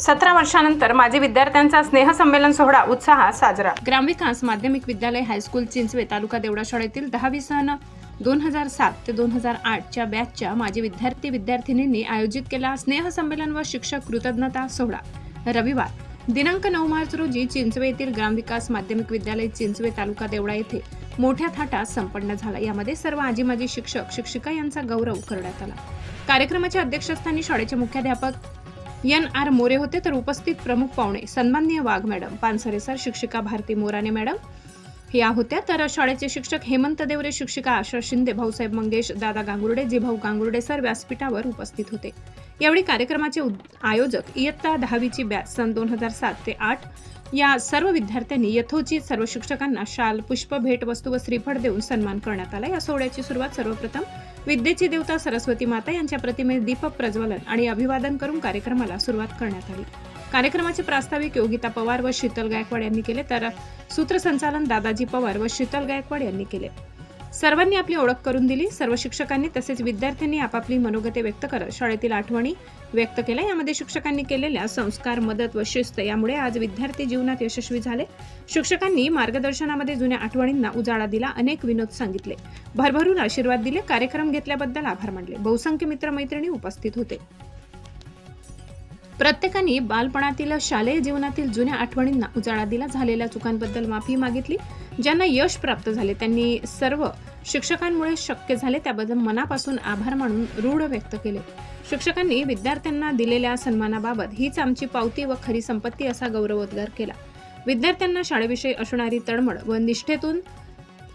सतरा वर्षानंतर माजी विद्यार्थ्यांचा स्नेहसंमेलन सोहळा उत्साहात साजरा. ग्रामविकास माध्यमिक विद्यालय हायस्कूल चिंचवे तालुका देवडा शाळेतील दहावी सन दोन हजार सात ते दोन हजार आठच्या बॅचच्या माजी विद्यार्थी विद्यार्थिनींनी आयोजित केला स्नेहसंमेलन व शिक्षक कृतज्ञता सोहळा. रविवार दिनांक नऊ मार्च रोजी चिंचवे येथील ग्रामविकास माध्यमिक विद्यालय चिंचवे तालुका देवडा येथे मोठ्या थाटात संपन्न झाला. यामध्ये सर्व आजी माजी शिक्षक शिक्षिका यांचा गौरव करण्यात आला. कार्यक्रमाच्या अध्यक्षस्थानी शाळेचे मुख्याध्यापक एन आर मोरे होते तर उपस्थित प्रमुख पाहुणे सन्माननीय वाघ मॅडम पानसरे सर शिक्षिका भारती मोराने मॅडम. या होत्या. तर शाळेचे शिक्षक हेमंत देवरे शिक्षिका आशा शिंदे भाऊसाहेब मंगेश दादा गांगुर्डे जिभाऊ गांगुर्डे सर व्यासपीठावर उपस्थित होते. यावेळी कार्यक्रमाचे उद- आयोजक इयत्ता दहावीची बॅच सन दोन हजार सात ते आठ. या सर्व विद्यार्थ्यांनी यथोचित सर्व शिक्षकांना शाल पुष्प भेट वस्तू व श्रीफळ देऊन सन्मान करण्यात आला. या सोहळ्याची सुरुवात सर्वप्रथम विद्येची देवता सरस्वती माता यांच्या प्रतिमेस दीपक प्रज्वलन आणि अभिवादन करून कार्यक्रमाला सुरुवात करण्यात आली. कार्यक्रमाचे प्रास्ताविक योगिता पवार व शीतल गायकवाड यांनी केले तर सूत्रसंचालन दादाजी पवार व शीतल गायकवाड यांनी केले. सर्वांनी आपली ओळख करून दिली. सर्व शिक्षकांनी तसेच विद्यार्थ्यांनी आपापली मनोगते व्यक्त करत शाळेतील आठवणी व्यक्त केल्या. यामध्ये शिक्षकांनी केलेल्या संस्कार मदत व शिस्त यामुळे आज विद्यार्थी जीवनात यशस्वी झाले. शिक्षकांनी मार्गदर्शनामध्ये जुन्या आठवणींना उजाळा दिला. अनेक विनोद सांगितले. भरभरून आशीर्वाद दिले. कार्यक्रम घेतल्याबद्दल आभार मानले. बहुसंख्य मित्रमैत्रिणी उपस्थित होते. प्रत्येकाने बालपणातील शालेय जीवनातील जुन्या आठवणींना उजाळा दिला झालेल्या चुकांबद्दल माफी मागितली ज्यांना यश प्राप्त झाले. त्यांनी सर्व शिक्षकांमुळे शक्य झाले त्याबद्दल मनापासून आभार मानून रूढ व्यक्त केले. शिक्षकांनी विद्यार्थ्यांना दिलेल्या सन्मानाबाबत हीच आमची पावती व खरी संपत्ती असा गौरवोद्गार केला. विद्यार्थ्यांना शाळेविषयी असणारी तळमळ व निष्ठेतून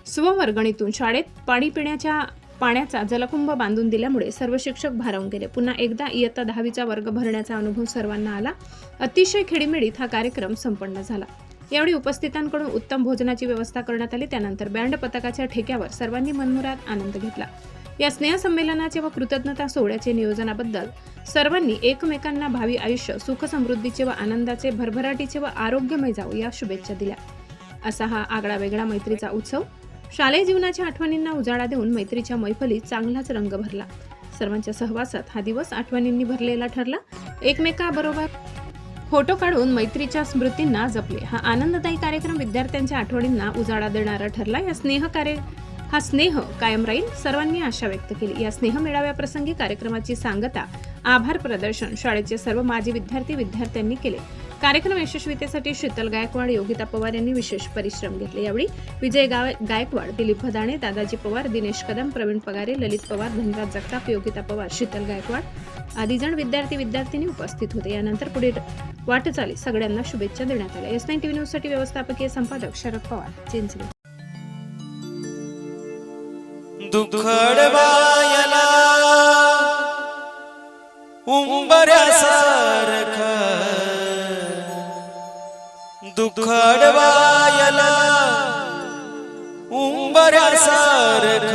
स्ववर्गणीतून शाळेत पाणी पिण्याच्या पाण्याचा जलकुंभ बांधून दिल्यामुळे सर्व शिक्षक भारावून गेले. पुन्हा एकदा इयत्ता दहावीचा वर्ग भरण्याचा अनुभव सर्वांना आला. अतिशय खेडीमेडीत हा कार्यक्रम संपन्न झाला. यावेळी उपस्थितांकडून उत्तम भोजनाची व्यवस्था करण्यात आली. त्यानंतर बँड पथकाच्या ठेक्यावर सर्वांनी मनमुरात आनंद घेतला. या स्नेहसंमेलनाचे व कृतज्ञता सोहळ्याचे नियोजनाबद्दल सर्वांनी एकमेकांना भावी आयुष्य सुखसमृद्धीचे व आनंदाचे भरभराटीचे व आरोग्यमय जाऊ या शुभेच्छा दिल्या. असा हा आगळा वेगळा मैत्रीचा उत्सव शालेय जीवनाच्या आठवणींना उजाळा देऊन मैत्रीच्या मैफलीत चांगलाच रंग भरला. सर्वांच्या सहवासात हा दिवस आठवणींनी भरलेला ठरला. एकमेकाबरोबर फोटो काढून मैत्रीच्या स्मृतींना जपले. हा आनंददायी कार्यक्रम विद्यार्थ्यांच्या आठवणींना उजाळा देणारा ठरला. या स्नेह कार्य हा स्नेह कायम राहील सर्वांनी आशा व्यक्त केली. या स्नेह मेळाव्याप्रसंगी कार्यक्रमाची सांगता आभार प्रदर्शन शाळेचे सर्व माजी विद्यार्थी विद्यार्थ्यांनी केले. कार्यक्रम यशस्वीतेसाठी शीतल गायकवाड योगिता पवार यांनी विशेष परिश्रम घेतले. यावेळी विजय गायकवाड दिलीप भदाणे दादाजी पवार दिनेश कदम प्रवीण पगारे ललित पवार धनराज जगताप योगिता पवार शीतल गायकवाड आदी जण विद्यार्थी विद्यार्थिनी उपस्थित होते. यानंतर पुढे वाटचाली सगळ्यांना शुभेच्छा देण्यात आल्या. एस नाईन टीव्ही न्यूजसाठी व्यवस्थापकीय संपादक शरद पवार चिंचले दुखडवायला दुखडवायला उंबऱ्यासारख.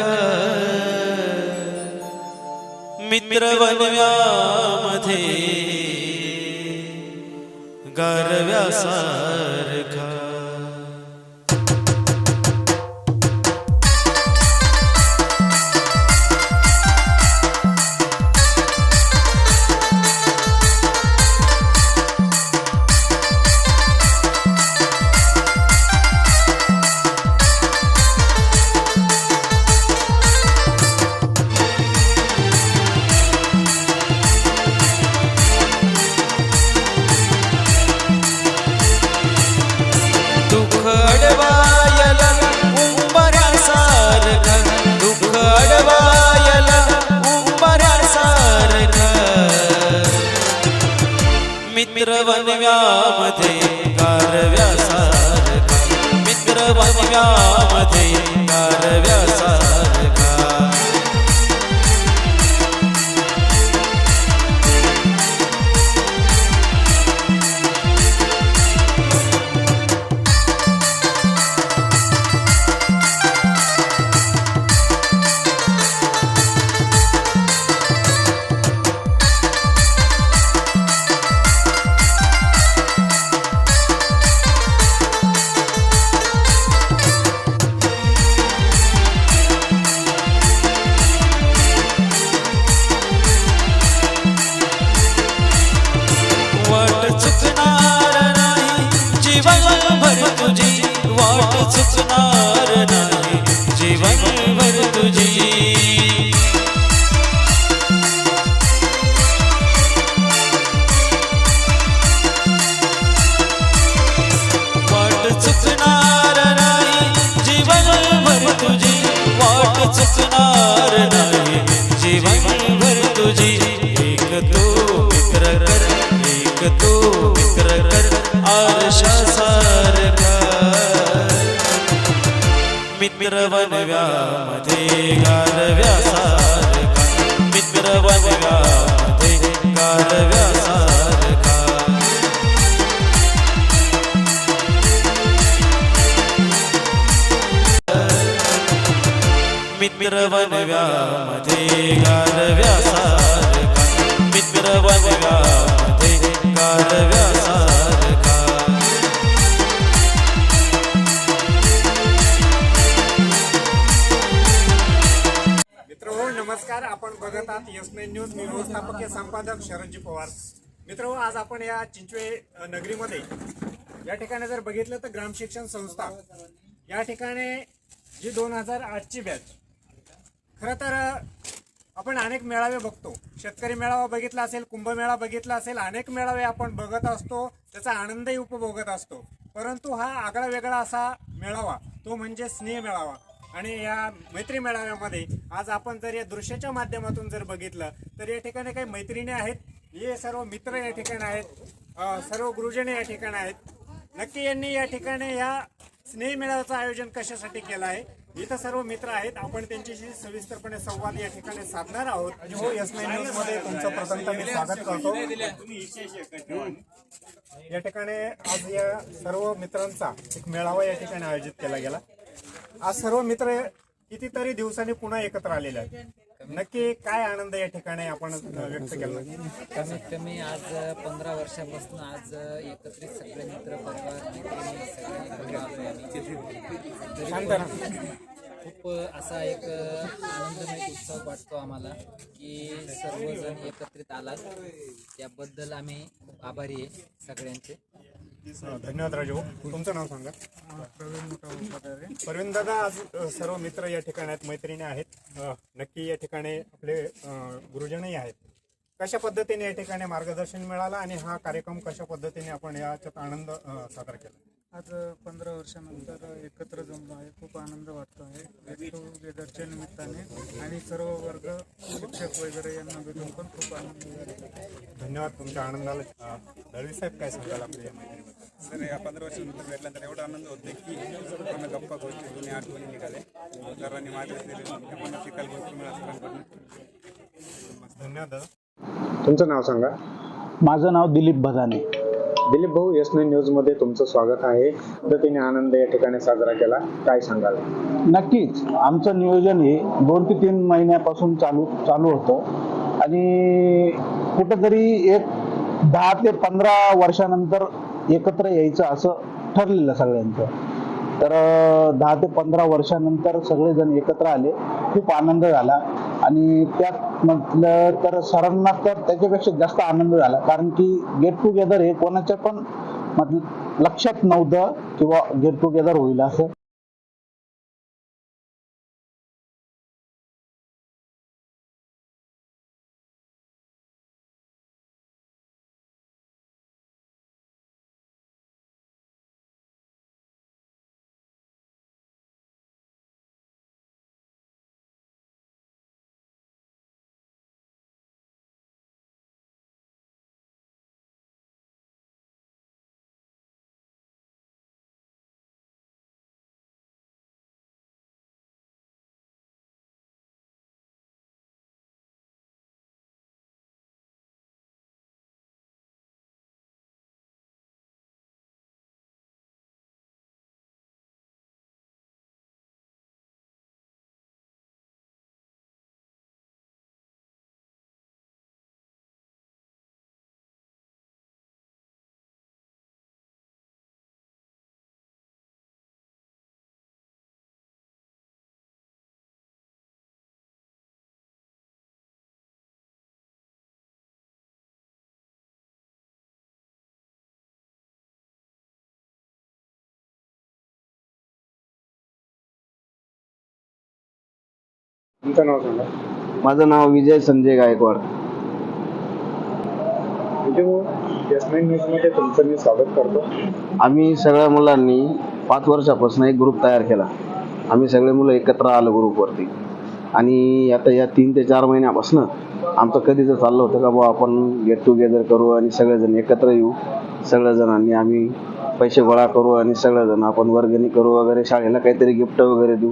मित्र बनव्यामध्ये दुःख तो मित्र कर आरशासारखा मित्र बनव्यामध्ये गारव्यासारखा मित्र बनव्यामध्ये गारव्यासारखा मित्र बनव्यामध्ये गारव्यासारखा मित्र बनव्यामध्ये गारव्यासारखा मित्र हो, नमस्कार. आपण बघत आहात यस नाईन न्यूज. मी व्यवस्थापकीय संपादक शरणजी पवार. मित्र हो आज आपण या चिंचवे नगरीमध्ये या ठिकाणी जर बघितलं तर ग्राम शिक्षण संस्था या ठिकाणी जी दोन हजार आठची बॅच खरं तर आपण अनेक मेळावे बघतो. शेतकरी मेळावा बघितला असेल कुंभमेळा बघितला असेल अनेक मेळावे आपण बघत असतो त्याचा आनंदही उपभोगत असतो. परंतु हा आगळा वेगळा असा मेळावा तो म्हणजे स्नेह मेळावा. आणि या मैत्री मेळाव्यामध्ये आज आपण जर या दृश्याच्या माध्यमातून जर बघितलं तर या ठिकाणी काही मैत्रिणी आहेत. हे सर्व मित्र या ठिकाणी आहेत. सर्व गुरुजने या ठिकाणी आहेत. नक्की यांनी या ठिकाणी या स्नेह मेळाव्याचं आयोजन कशासाठी केलं आहे? इथं सर्व मित्र आहेत. आपण त्यांच्याशी सविस्तरपणे संवाद या ठिकाणी साधणार आहोत. हो एस नाईन न्यूजमध्ये तुमचं प्रथमतः मी स्वागत करतो. या ठिकाणी आज या सर्व मित्रांचा एक मेळावा या ठिकाणी आयोजित केला गेला. आज सर्व मित्र कितीतरी दिवसांनी पुन्हा एकत्र आलेले आहेत. नक्की काय आनंद या ठिकाणी आपण व्यक्त केला? कमीत कमी आज पंधरा वर्षापासून आज एकत्रित सगळे मित्र परिवार मैत्रिणी सगळे आम्ही. खूप असा एक आनंदमय उत्सव वाटतो आम्हाला की सर्वजण एकत्रित आलात. त्याबद्दल आम्ही आभारी आहे सगळ्यांचे. धन्यवाद राजू. तुमचं नाव सांगा. प्रवीण दादा आज सर्व मित्र या ठिकाणी आहेत मैत्रिणी आहेत. नक्की या ठिकाणी आपले गुरुजनही आहेत. कशा पद्धतीने या ठिकाणी मार्गदर्शन मिळालं आणि हा कार्यक्रम कशा पद्धतीने आपण याच्यात आनंद सादर साजरा केला? आज पंधरा वर्षानंतर एकत्र जमलो आहे. खूप आनंद वाटतो आहे. गेट टुगेदरच्या निमित्ताने आणि सर्व वर्ग शिक्षक वगैरे यांना भेटून पण खूप आनंद झाला. धन्यवाद तुमच्या आनंदाला. दळवी साहेब काय सांगाल आपल्या? सर या पंधरा वर्षानंतर भेटल्यानंतर एवढा आनंद होतो की पूर्ण गप्पा गोष्टी जुन्या आठवणी निघाले सरांनी दिले आपण शिकायला भरपूर मिळालं सरांकडून. धन्यवाद तुमचं नाव सांगा. माझं नाव दिलीप भदाने. दिलीप भाऊ एस न्यूजमध्ये तुमचं स्वागत आहे. पद्धतीने आनंद या ठिकाणी साजरा केला. काय सांगाल? नक्कीच. आमचं नियोजन हे दोन ते तीन महिन्यापासून चालू चालू होतं. आणि कुठंतरी एक दहा ते पंधरा वर्षानंतर एकत्र यायचं असं ठरलेलं सगळ्यांचं. तर दहा ते पंधरा वर्षानंतर सगळेजण एकत्र आले. खूप आनंद झाला. आणि त्यात म्हटलं तर सरांना तर त्याच्यापेक्षा जास्त आनंद झाला. कारण की गेट टुगेदर हे कोणाच्या पण म्हटलं लक्षात नव्हतं किंवा गेट टुगेदर होईल असं. तुमचं नाव सांगा. माझं नाव विजय संजय गायकवाड. तुमचं मी स्वागत करतो. आम्ही सगळ्या मुलांनी पाच वर्षापासून एक ग्रुप तयार केला. आम्ही सगळे मुलं एकत्र आलो ग्रुपवरती आणि आता या तीन ते चार महिन्यापासून आमचं कधीच चाललं होतं का बुवा आपण गेट टुगेदर करू आणि सगळेजण एकत्र येऊ. सगळ्याजणांनी आम्ही पैसे गोळा करू आणि सगळेजण आपण वर्गणी करू वगैरे शाळेला काहीतरी गिफ्ट वगैरे देऊ.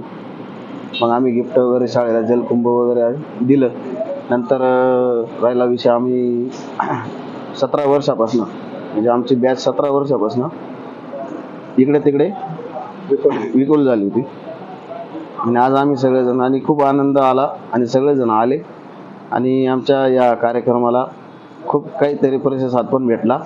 मग आम्ही गिफ्ट वगैरे शाळेला जलकुंभ वगैरे दिलं. नंतर राहिला विषय आम्ही सतरा वर्षापासनं म्हणजे आमची बॅच सतरा वर्षापासनं इकडे तिकडे विकुल झाली होती. आणि आज आम्ही सगळेजण आणि खूप आनंद आला आणि सगळेजण आले. आणि आमच्या या कार्यक्रमाला खूप काहीतरी प्रतिसाद पण भेटला.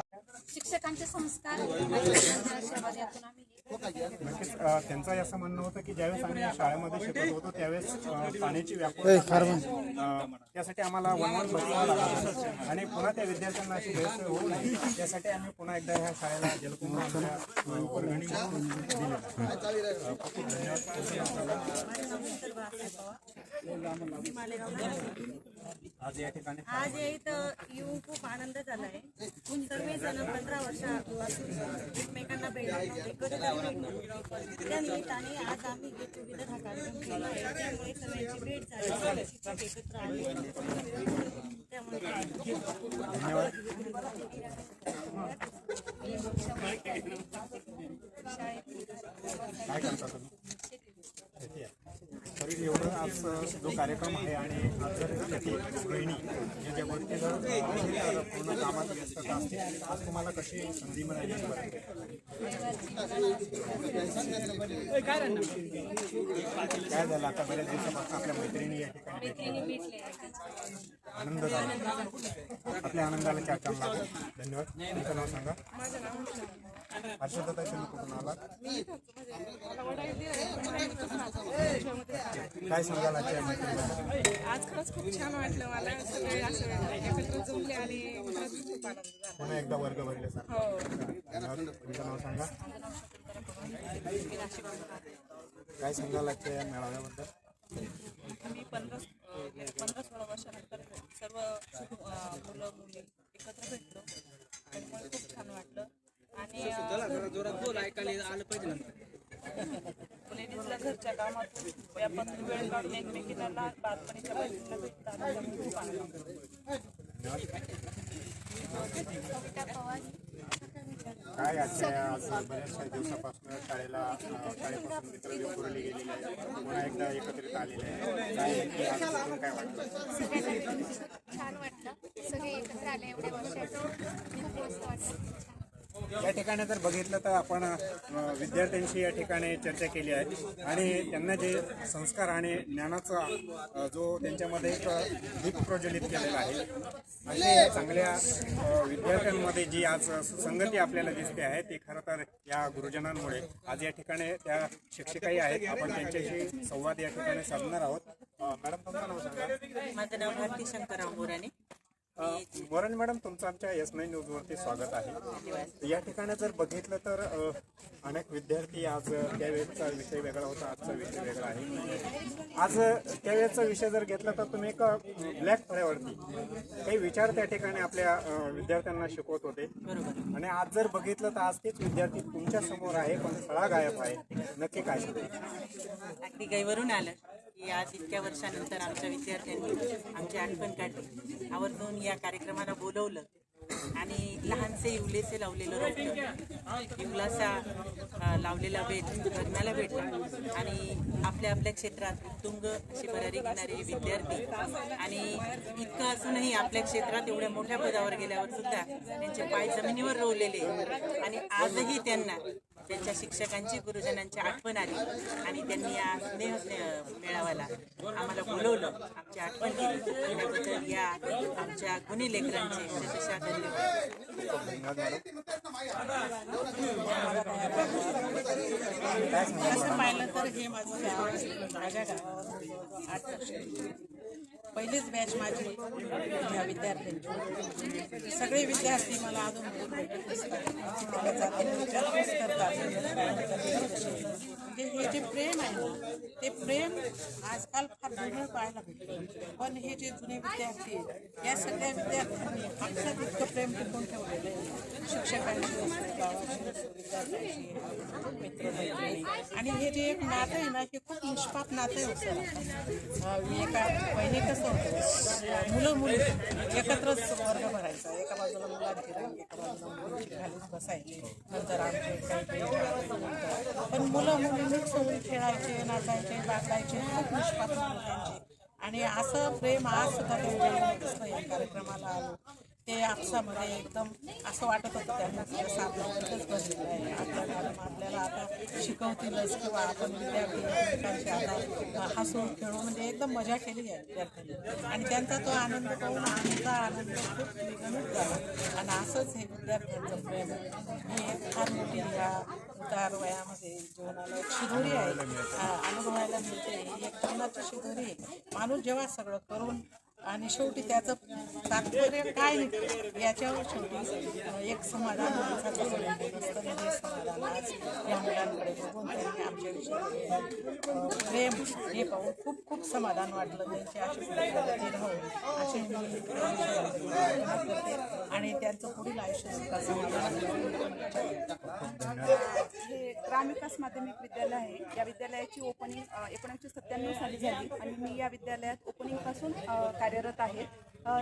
शिक्षकांचे संस्कार आणि त्यांच्या आशीर्वादातून आम्ही हे नक्कीच अ, त्यांचं असं म्हणणं होतं की ज्यावेळेस आम्ही शाळेमध्ये शिकत होतो त्यावेळेस अ, पाण्याची व्यापकता अ, त्यासाठी आम्हाला वन वन बसावं लागलं. आणि पुन्हा त्या विद्यार्थ्यांना अशी गैरसोय होऊ नये. त्यासाठी आम्ही पुन्हा एकदा ह्या शाळेला जलकुंभ आमच्या, अ, वर्गणी म्हणून दिलेलं आहे. अ, खूप खूप धन्यवाद. आज या ठिकाणी आज या इथं येऊन खूप आनंद झाला आहे सर्वजण पंधरा वर्षापासून एकमेकांना भेटले त्या निमित्ताने आज आम्ही गेट टुगेदर हा कार्यक्रम केला आहे त्यामुळे सर्वांची भेट झाली शिक्षक एकत्र आले त्यामुळे तरी एवढं आज जो कार्यक्रम आहे आणि गृहिणी जे अ, पूर्ण कामात व्यस्तता असते आज तुम्हाला कशी संधी मिळाली? काय झालं? आता बऱ्याच दिवसापासून आपल्या मैत्रिणी या ठिकाणी. आनंद झाला. आपल्या आनंदाला चार चांद लागले धन्यवाद. तुमचं नाव सांगा. हर्षदा तुम्ही कुठून आलात. काय सांगाल मैत्रिणीबद्दल? आज खरंच खूप छान वाटलं मला. सगळे असं एकत्र जमले आणि खरंच खूप आनंद झाला. पुन्हा एकदा वर्ग भरल्यासारखं. हो. धन्यवाद. तुमचं नाव सांगा. काय सांगाल आजच्या या मेळाव्याबद्दल? आम्ही पंधरा पंधरा सोळा वर्षानंतर सर्व अं, मुलं मुली एकत्र भेटलो त्यामुळे खूप छान वाटलं आणि लेडीजला घरच्या कामातून व्यापातून वेळ काढून एकमेकींना लहान बैठकीला भेटतात. त्यामुळे खूप काय बऱ्याचशा दिवसापासून शाळेला शाळेपासून मित्र विखुरले गेलेले आहे. पुन्हा एकदा एकत्रित आलेले आहे. काय काय वाटतं छान वाटलं सगळे एकत्र आले एवढ्या वर्षाचं खूप मस्त वाटलं या ठिकाणी जर बघितलं तर आपण विद्यार्थ्यांशी या ठिकाणी चर्चा केली आहे. आणि त्यांना जे संस्कार आणि ज्ञानाचा जो त्यांच्यामध्ये एक दीप प्रज्वलित केलेला आहे. असे चांगल्या विद्यार्थ्यांमध्ये जी आज सुसंगती आपल्याला दिसते आहे ती खरं तर या गुरुजनांमुळे आज या ठिकाणी त्या शिक्षिकाही आहेत. आपण त्यांच्याशी संवाद या ठिकाणी साधणार आहोत. मॅडम तुमचं नाव सांगा. माझं नाव भारती शंकरराव बोराने वरण मॅडम तुमचं आमच्या एस नाईन न्यूजवरती स्वागत आहे. या ठिकाणी जर बघितलं तर अनेक विद्यार्थी आज त्यावेळेचा विषय वेगळा होता आजचा विषय वेगळा आहे. आज त्यावेळेचा विषय जर घेतला तर तुम्ही एक ब्लॅक फळ्यावरती काही विचार त्या ठिकाणी आपल्या विद्यार्थ्यांना शिकवत होते. आणि आज जर बघितलं तर आज तेच विद्यार्थी तुमच्यासमोर आहे पण सळा गायब आहे नक्की काय शिकवते अगदी आलं. की आज इतक्या वर्षानंतर आमच्या विद्यार्थ्यांनी आमची आठवण काढली. आवर्जून या कार्यक्रमाला बोलवलं आणि लहानसे इवलेसे लावलेलं रोपट इवलासा लावलेला वेल लग्नाला भेटला आणि आपल्या आपल्या क्षेत्रात उत्तुंग अशी भरारी घेणारे विद्यार्थी आणि इतकं असूनही आपल्या क्षेत्रात एवढ्या मोठ्या पदावर गेल्यावर सुद्धा त्यांचे पाय जमिनीवर रोवलेले. आणि आजही त्यांना त्यांच्या शिक्षकांची गुरुजनांची आठवण आली. आणि त्यांनी या स्नेह मेळाव्याला आम्हाला बोलवलं. आमची आठवण केली त्याबद्दल या आमच्या गुन्हे लेकरांचे अतिशय धन्यवाद असं पाहिलं तर हे माझं माझ्या गावावर आठ वर्ष. पहिलीच बॅच माझी ह्या विद्यार्थ्यांची. सगळे विद्यार्थी मला अजून असतात ते म्हणजे हे जे प्रेम आहे ना ते प्रेम आजकाल फार दुर्मिळ पाहायला भेटतं पण हे जे जुने विद्यार्थी आहेत या सगळ्या विद्यार्थ्यांनी आपलं इतकं प्रेम टिकून ठेवलेलं आहे. शिक्षकांशी आणि हे जे एक नातं आहे ना हे खूप निष्पाप नातं आहे सर एका पहिले कसं होतं मुलं मुली एकत्रच वर्ग भरायचा. एका बाजूला मुलांची रांग एका बाजूला मुलींची घालून बसायची. नंतर आमचे पण मुलं मुली मिक्स होऊन खेळायचे नाचायचे. बागडायचे खूप निष्पात्र आणि असं प्रेम आज सुद्धा त्यांच्या दिसलं या कार्यक्रमाला. आलो ते आपसामध्ये एकदम असं वाटत होतं त्यांना की असं आपलं आहे. आपल्या आपल्याला आता शिकवतीलच किंवा आपण विद्यार्थी आता हसून खेळून म्हणजे एकदम मजा केली आहे विद्यार्थ्यांनी. आणि त्यांचा तो आनंद पाहून आमचा आनंद खूप द्विगुणित झाला आणि असंच हे विद्यार्थ्यांचं प्रेम ही एक फार मोठी ह्या उतार वयामध्ये जीवनाला एक शिदोरी आहे. अनुभवायला मिळते. ही एक जीवनाची शिदोरी आहे. माणूस जेव्हा सगळं करून आणि शेवटी त्याचं तात्पर्य काय याच्यावर शेवटी एक समाधान समाधान आज या मुलांकडे बघून त्यांनी आमच्याविषयी प्रेम हे पाहून खूप खूप समाधान वाटलं. त्यांचे अशी आणि त्यांचं पुढील आयुष्य सुद्धा समाधान हे ग्रामविकास माध्यमिक विद्यालय आहे. या विद्यालयाची ओपनिंग एकोणीसशे सत्त्याण्णव साली झाली. आणि मी या विद्यालयात ओपनिंगपासून कार्य कार्यरत आहेत.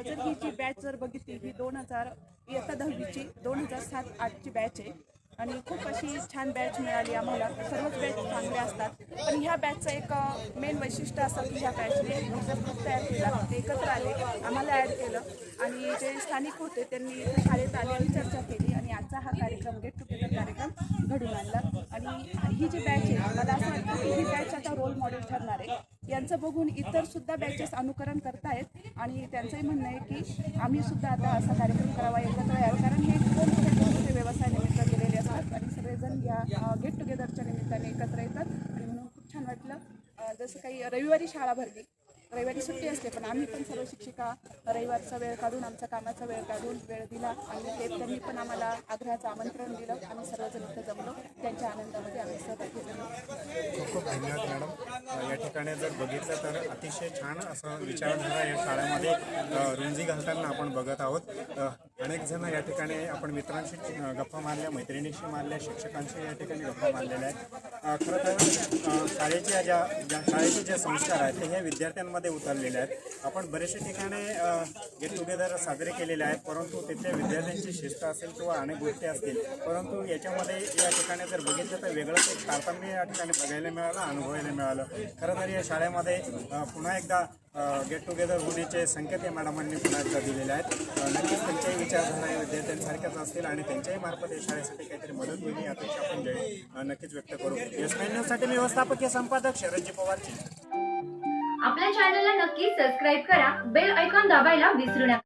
जर ही जी बॅच जर बघितली ही दोन हजार इयत्ता दहावीची दोन हजार सात आठची बॅच आहे. आणि खूप अशी छान बॅच मिळाली आम्हाला. सर्वच बॅच चांगल्या असतात. पण ह्या बॅचचं एक मेन वैशिष्ट्य असं की ह्या बॅचने ग्रुप तयार केला ते एकत्र आले आम्हाला ॲड केलं. आणि जे स्थानिक होते त्यांनी इथे शाळेत आले आणि चर्चा केली. आणि आजचा हा कार्यक्रम गेट टुगेदर कार्यक्रम घडून आणला. आणि ही जी बॅच आहे मला असं वाटतं की ही बॅच आता रोल मॉडेल ठरणार आहे. यांचं बघून इतर सुद्धा बॅचेस अनुकरण करतायत. आणि त्यांचंही म्हणणं आहे की आम्ही सुद्धा आता असा कार्यक्रम करावा एकत्र यावं. कारण हे दोन मोठे व्यवसाय निमित्त गेलेले असतात. आणि सगळेजण या गेट टुगेदरच्या निमित्ताने एकत्र येतात. आणि म्हणून खूप छान वाटलं. जसं काही रविवारी शाळा भरली. रविवारी सुट्टी असते पण आम्ही पण सर्व शिक्षिका रविवारचा वेळ काढून आमचा कामाचा वेळ काढून वेळ दिला आणि ते त्यांनी पण आम्हाला आग्रहाचं आमंत्रण दिलं. आम्ही सर्वजण इथं जमलो. त्यांच्या आनंदामध्ये आम्ही सहभागी झालो. खूप खूप धन्यवाद मॅडम. या ठिकाणी जर बघितलं तर अतिशय छान असं विचारधारा या शाळेमध्ये रुंजी घालताना आपण बघत आहोत. अनेक जण या ठिकाणी आपण मित्रांशी गप्पा मारल्या मैत्रिणीशी मारल्या शिक्षकांशी या ठिकाणी गप्पा मारलेल्या आहेत. खरं तर शाळेच्या ज्या ज्या शाळेचे जे संस्कार आहेत ते हे विद्यार्थ्यांमध्ये उतरलेले आहेत. आपण बरेचशा ठिकाणी गेट टुगेदर साजरे केलेले आहेत परंतु तिथल्या विद्यार्थ्यांची शिस्त असेल किंवा अनेक गोष्टी असतील परंतु याच्यामध्ये या ठिकाणी जर बघितलं तर वेगळंच एक तारतम्य या ठिकाणी बघायला मिळालं अनुभवायला मिळालं. खरं तर या शाळेमध्ये पुन्हा एकदा गेट टुगेदर होण्याचे संकेत या मॅडमांनी पुन्हा एकदा दिलेले आहेत. नक्कीच त्यांच्याही विचारधारा विद्यार्थ्यांसारख्याच असतील आणि त्यांच्याही मार्फत या शाळेसाठी काहीतरी मदत होईल ही अपेक्षा आपण जे नक्कीच व्यक्त करू. यश न्यूजसाठी व्यवस्थापकीय संपादक शरदजी पवारची आपल्या चॅनलला नक्की सबस्क्राईब करा. बेल ऐकॉन दाबायला विसरू नका.